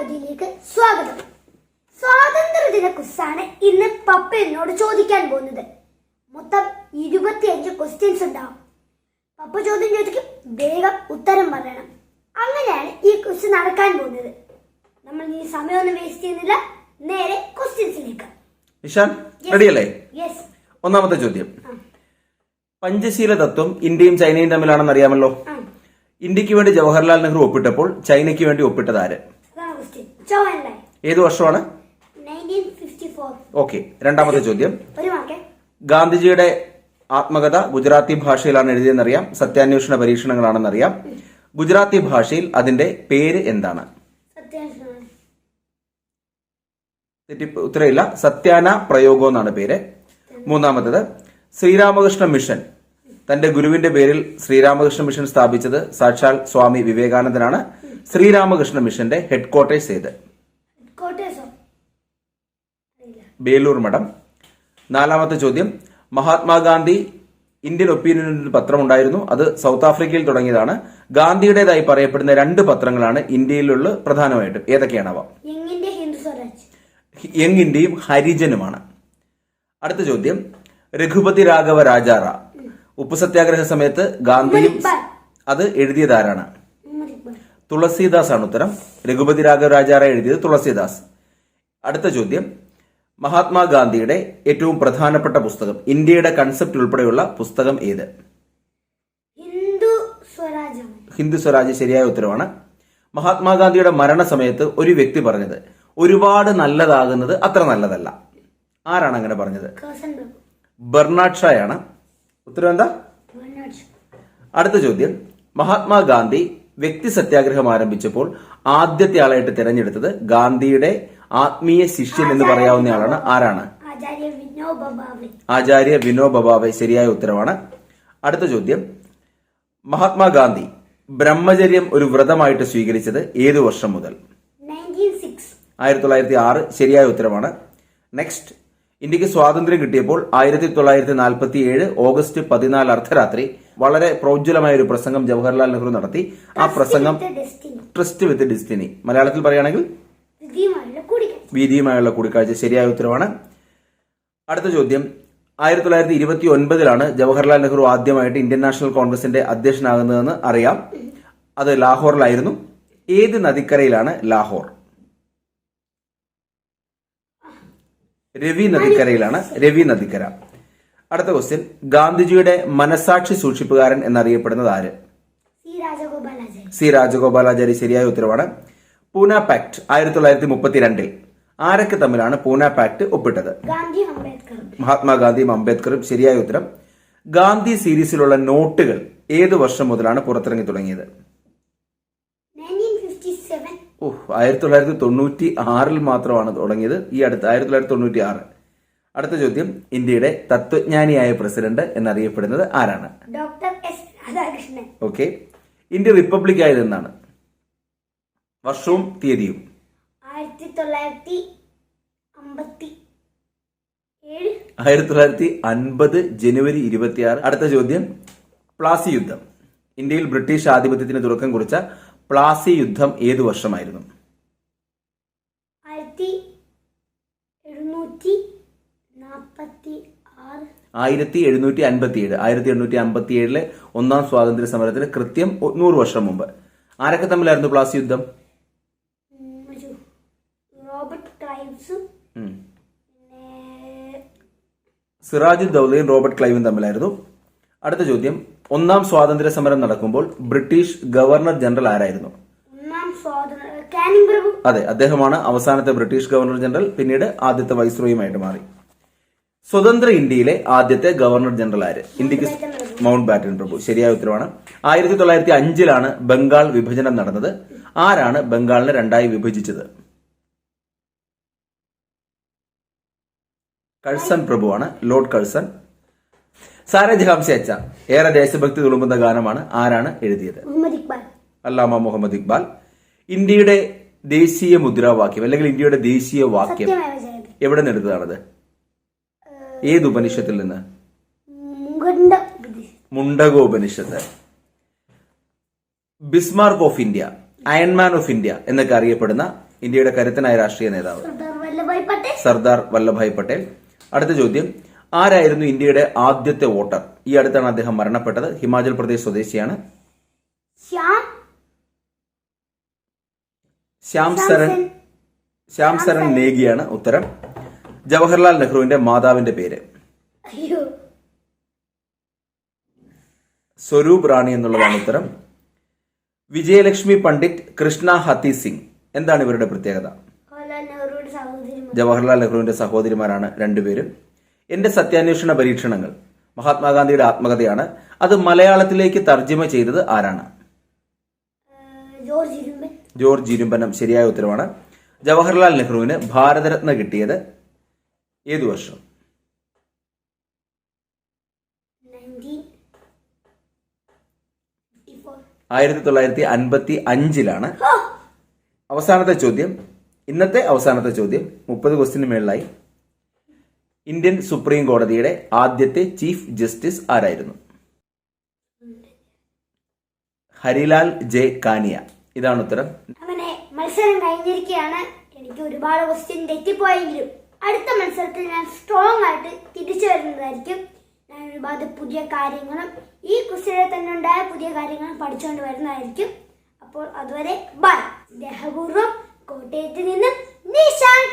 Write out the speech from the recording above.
പൊതിയിലേക്ക് സ്വാഗതം. സ്വാതന്ത്ര്യ സ്വാതന്ത്ര്യദിന ക്വസ്റ്റാണ് ഇന്ന് പപ്പ എന്നോട് ചോദിക്കാൻ പോകുന്നത്. മൊത്തം ഇരുപത്തിയഞ്ച് ക്വസ്റ്റ്യൻസ് ഉണ്ടാവും. പപ്പ ചോദ്യം ചോദിക്കും വേഗം ഉത്തരം പറയണം. അങ്ങനെയാണ് ഈ ക്വസ്റ്റ്യൻ നടക്കാൻ പോകുന്നത്. നമ്മൾ ഈ സമയമൊന്നും വേസ്റ്റ് ചെയ്യുന്നില്ല. നേരെ ക്വസ്റ്റ്യൻസിലേക്ക് ഇഷാൻ റെഡിയല്ലേ യെസ് ഒന്നാമത്തെ ചോദ്യം. പഞ്ചശീല തത്വം ഇന്ത്യയും ചൈനയും തമ്മിലാണെന്ന് അറിയാമല്ലോ ഇന്ത്യയ്ക്ക് വേണ്ടി ജവഹർലാൽ നെഹ്റു ഒപ്പിട്ടപ്പോൾ ചൈനയ്ക്ക് വേണ്ടി ഒപ്പിട്ടത് ആര്? ഏത് വർഷമാണ്? ഓക്കെ രണ്ടാമത്തെ ചോദ്യം. ഗാന്ധിജിയുടെ ആത്മകഥ ഗുജറാത്തി ഭാഷയിലാണ് എഴുതിയെന്നറിയാം സത്യാന്വേഷണ പരീക്ഷണങ്ങളാണെന്നറിയാം. ഗുജറാത്തി ഭാഷയിൽ അതിന്റെ പേര് എന്താണ്? ഉത്തരയില്ല സത്യാന പ്രയോഗം എന്നാണ് പേര്. മൂന്നാമത്തത് ശ്രീരാമകൃഷ്ണ മിഷൻ. തന്റെ ഗുരുവിന്റെ പേരിൽ ശ്രീരാമകൃഷ്ണ മിഷൻ സ്ഥാപിച്ചത് സാക്ഷാൽ സ്വാമി വിവേകാനന്ദനാണ്. ശ്രീരാമകൃഷ്ണ മിഷന്റെ ഹെഡ്ക്വാർട്ടേഴ്സ് ഏത്? ബേലൂർ മഠം. നാലാമത്തെ ചോദ്യം. മഹാത്മാഗാന്ധി ഇന്ത്യൻ ഒപ്പീനിയൻ ഒരു പത്രമുണ്ടായിരുന്നു. അത് സൗത്ത് ആഫ്രിക്കയിൽ തുടങ്ങിയതാണ്. ഗാന്ധിയുടേതായി പറയപ്പെടുന്ന രണ്ട് പത്രങ്ങളാണ് ഇന്ത്യയിലുള്ള പ്രധാനമായിട്ടും. ഏതൊക്കെയാണ് അവ? ഹിന്ദു സ്വരാജ്. യങ് ഇന്ത്യയും ഹരിജനുമാണ്. അടുത്ത ചോദ്യം. രഘുപതി രാഘവ രാജാറ. ഉപ്പു സത്യാഗ്രഹ സമയത്ത് ഗാന്ധിയും അത് എഴുതിയതാരാണ് തുളസീദാസ് ആണ് ഉത്തരം. രഘുപതി രാഘവ രാജാറ എഴുതിയത് തുളസീദാസ്. അടുത്ത ചോദ്യം. മഹാത്മാഗാന്ധിയുടെ ഏറ്റവും പ്രധാനപ്പെട്ട പുസ്തകം ഇന്ത്യയുടെ കൺസെപ്റ്റ് ഉൾപ്പെടെയുള്ള പുസ്തകം ഏത്? ഹിന്ദു സ്വരാജ് ശരിയായ ഉത്തരവാണ്. മഹാത്മാഗാന്ധിയുടെ മരണസമയത്ത് ഒരു വ്യക്തി പറഞ്ഞത് ഒരുപാട് നല്ലതാകുന്നത് അത്ര നല്ലതല്ല. ആരാണ് അങ്ങനെ പറഞ്ഞത്? ബെർണാഡ് ഷായാണ്. ഉത്തരം എന്താ? അടുത്ത ചോദ്യം. മഹാത്മാഗാന്ധി വ്യക്തി സത്യാഗ്രഹം ആരംഭിച്ചപ്പോൾ ആദ്യത്തെ ആളായിട്ട് തിരഞ്ഞെടുത്തത് ഗാന്ധിയുടെ ആത്മീയ ശിഷ്യൻ എന്ന് പറയാവുന്ന ആളാണ്. ആരാണ്? ആചാര്യ വിനോബ ഭാവെ ശരിയായ ഉത്തരവാണ്. അടുത്ത ചോദ്യം. മഹാത്മാഗാന്ധി ബ്രഹ്മചര്യം ഒരു വ്രതമായിട്ട് സ്വീകരിച്ചത് ഏതു വർഷം മുതൽ? ആയിരത്തി തൊള്ളായിരത്തി ആറ് ശരിയായ ഉത്തരമാണ്. നെക്സ്റ്റ് ഇന്ത്യയ്ക്ക് സ്വാതന്ത്ര്യം കിട്ടിയപ്പോൾ ആയിരത്തി തൊള്ളായിരത്തി നാൽപ്പത്തി ഏഴ് ഓഗസ്റ്റ് പതിനാല് അർദ്ധരാത്രി വളരെ പ്രോജ്വലമായ ഒരു പ്രസംഗം ജവഹർലാൽ നെഹ്റു നടത്തി. ആ പ്രസംഗം ട്രസ്റ്റ് വിത്ത് ഡിസ്റ്റിനി മലയാളത്തിൽ പറയുകയാണെങ്കിൽ വീതിയുമായുള്ള കൂടിക്കാഴ്ച. ശരിയായ ഉത്തരവാണ്. അടുത്ത ചോദ്യം. ആയിരത്തി തൊള്ളായിരത്തി ഇരുപത്തി ഒൻപതിലാണ് ജവഹർലാൽ നെഹ്റു ആദ്യമായിട്ട് ഇന്ത്യൻ നാഷണൽ കോൺഗ്രസിന്റെ അധ്യക്ഷനാകുന്നതെന്ന് അറിയാം. അത് ലാഹോറിലായിരുന്നു. ഏത് നദിക്കരയിലാണ് ലാഹോർ? രവി നദിക്കരയിലാണ്. രവി നദിക്കര. അടുത്ത ക്വസ്റ്റ്യൻ ഗാന്ധിജിയുടെ മനസാക്ഷി സൂക്ഷിപ്പുകാരൻ എന്നറിയപ്പെടുന്നത് ആര്? സി രാജഗോപാലാചാരി. ശരിയായ ഉത്തരവാണ്. പൂന പാക്ട് ആയിരത്തി തൊള്ളായിരത്തി മുപ്പത്തിരണ്ടിൽ ആരൊക്കെ തമ്മിലാണ് പൂന പാക്ട് ഒപ്പിട്ടത്? മഹാത്മാഗാന്ധിയും അംബേദ്കറും. ശരിയായ ഉത്തരം. ഗാന്ധി സീരീസിലുള്ള നോട്ടുകൾ ഏത് വർഷം മുതലാണ് പുറത്തിറങ്ങി തുടങ്ങിയത്? ഓഹ് ആയിരത്തി തൊള്ളായിരത്തി തൊണ്ണൂറ്റി ആറിൽ മാത്രമാണ് തുടങ്ങിയത്. ഈ അടുത്ത് ആയിരത്തി തൊള്ളായിരത്തി തൊണ്ണൂറ്റി ആറ് അടുത്ത ചോദ്യം ഇന്ത്യയുടെ തത്വജ്ഞാനിയായ പ്രസിഡന്റ് എന്നറിയപ്പെടുന്നത് ആരാണ്? Doctor S Radhakrishnan. Okay. India republic ആയത് എന്നാണ്? വർഷവും തീയതിയും? ആയിരത്തി തൊള്ളായിരത്തി അമ്പത്തി ആയിരത്തി തൊള്ളായിരത്തി അൻപത് ജനുവരി ഇരുപത്തിയാറ്. അടുത്ത ചോദ്യം പ്ലാസി യുദ്ധം. ഇന്ത്യയിൽ ബ്രിട്ടീഷ് ആധിപത്യത്തിന് തുടക്കം കുറിച്ച പ്ലാസി യുദ്ധം ഏതു വർഷമായിരുന്നു ആയിരത്തി എഴുന്നൂറ്റി നാൽപ്പത്തി ആറ് ആയിരത്തി എഴുന്നൂറ്റി അൻപത്തി ഏഴ് ആയിരത്തി എണ്ണൂറ്റി അമ്പത്തി ഏഴിലെ ഒന്നാം സ്വാതന്ത്ര്യ സമരത്തിന് കൃത്യം നൂറ് വർഷം മുമ്പ്. ആരൊക്കെ തമ്മിലായിരുന്നു പ്ലാസി യുദ്ധം? സിറാജുദ്ദൌലയും റോബർട്ട് ക്ലൈവും തമ്മിലായിരുന്നു. അടുത്ത ചോദ്യം. ഒന്നാം സ്വാതന്ത്ര്യ സമരം നടക്കുമ്പോൾ ബ്രിട്ടീഷ് ഗവർണർ ജനറൽ ആരായിരുന്നു? അതെ അദ്ദേഹമാണ് അവസാനത്തെ ബ്രിട്ടീഷ് ഗവർണർ ജനറൽ പിന്നീട് ആദ്യത്തെ വൈസ്രോയുമായിട്ട് മാറി. സ്വതന്ത്ര ഇന്ത്യയിലെ ആദ്യത്തെ ഗവർണർ ജനറൽ ആര്? ഇന്ത്യയ്ക്ക് മൗണ്ട് ബാറ്റൻ പ്രഭു. ശരിയായ ഉത്തരവാണ്. ആയിരത്തി തൊള്ളായിരത്തി അഞ്ചിലാണ് ബംഗാൾ വിഭജനം നടന്നത്. ആരാണ് ബംഗാളിനെ രണ്ടായി വിഭജിച്ചത്? കഴ്സൺ പ്രഭുവാണ് ലോർഡ് കഴ്സൺ. സാരെ ജഹാംസെ അച്ച ഏറെ ദേശഭക്തി തുളുമ്പുന്ന ഗാനമാണ് ആരാണ് എഴുതിയത്? അല്ലാമ മുഹമ്മദ് ഇക്ബാൽ. ഇന്ത്യയുടെ ദേശീയ മുദ്രാവാക്യം അല്ലെങ്കിൽ ഇന്ത്യയുടെ ദേശീയ വാക്യം എവിടെ നിന്ന് എടുത്തതാണത്? ഏത് ഉപനിഷത്തിൽ നിന്ന്? Mundaka Upanishad. Bismarck of India iron man of India എന്നൊക്കെ അറിയപ്പെടുന്ന ഇന്ത്യയുടെ കരുത്തനായ രാഷ്ട്രീയ നേതാവ്. സർദാർ വല്ലഭായ് പട്ടേൽ. അടുത്ത ചോദ്യം ആരായിരുന്നു ഇന്ത്യയുടെ ആദ്യത്തെ വോട്ടർ? ഈ അടുത്താണ് അദ്ദേഹം മരണപ്പെട്ടത്. ഹിമാചൽ പ്രദേശ് സ്വദേശിയാണ്. ശ്യാം. ശ്യാം സരൺ ശ്യാം സരൺ നേഗിയാണ് ഉത്തരം. ജവഹർലാൽ നെഹ്റുവിന്റെ മാതാവിന്റെ പേര്. സ്വരൂപ് റാണി എന്നുള്ളതാണ് ഉത്തരം. വിജയലക്ഷ്മി പണ്ഡിറ്റ് കൃഷ്ണ ഹത്തി സിംഗ്. എന്താണ് ഇവരുടെ പ്രത്യേകത? ജവഹർലാൽ നെഹ്റുവിന്റെ സഹോദരിമാരാണ് രണ്ടുപേരും. എന്റെ സത്യാന്വേഷണ പരീക്ഷണങ്ങൾ മഹാത്മാഗാന്ധിയുടെ ആത്മകഥയാണ്. അത് മലയാളത്തിലേക്ക് തർജമ ചെയ്തത് ആരാണ്? ജോർജ് ഇരുമ്പനം ശരിയായ ഉത്തരവാണ് ജവഹർലാൽ നെഹ്റുവിന് ഭാരതരത്ന കിട്ടിയത് ഏതു വർഷം? ആയിരത്തി തൊള്ളായിരത്തി അൻപത്തി അഞ്ചിലാണ് അവസാനത്തെ ചോദ്യം. ഇന്നത്തെ അവസാനത്തെ ചോദ്യം മുപ്പത് ക്വസ്റ്റിന് മേളിലായി. ഇന്ത്യൻ സുപ്രീം കോടതിയുടെ ആദ്യത്തെ ചീഫ് ജസ്റ്റിസ് ആരായിരുന്നു? ഹരിലാൽ ജെ കാനിയ. ഇതാണ് ഉത്തരം. അങ്ങനെ മത്സരം കഴിഞ്ഞിരിക്കുകയാണ്. എനിക്ക് ഒരുപാട് ക്വസ്റ്റ്യൻ തെറ്റിപ്പോയെങ്കിലും അടുത്ത മത്സരത്തിൽ ഞാൻ സ്ട്രോങ് ആയിട്ട് തിരിച്ചു വരുന്നതായിരിക്കും. ഞാൻ ഒരുപാട് പുതിയ കാര്യങ്ങളും ഈ കുസ്തിയിൽ തന്നെ ഉണ്ടായ പുതിയ കാര്യങ്ങളും പഠിച്ചുകൊണ്ട് വരുന്നതായിരിക്കും. അപ്പോൾ അതുവരെ ബൈ ദേഹപൂർവം കോട്ടയത്ത് നിന്ന് നിഷാൻ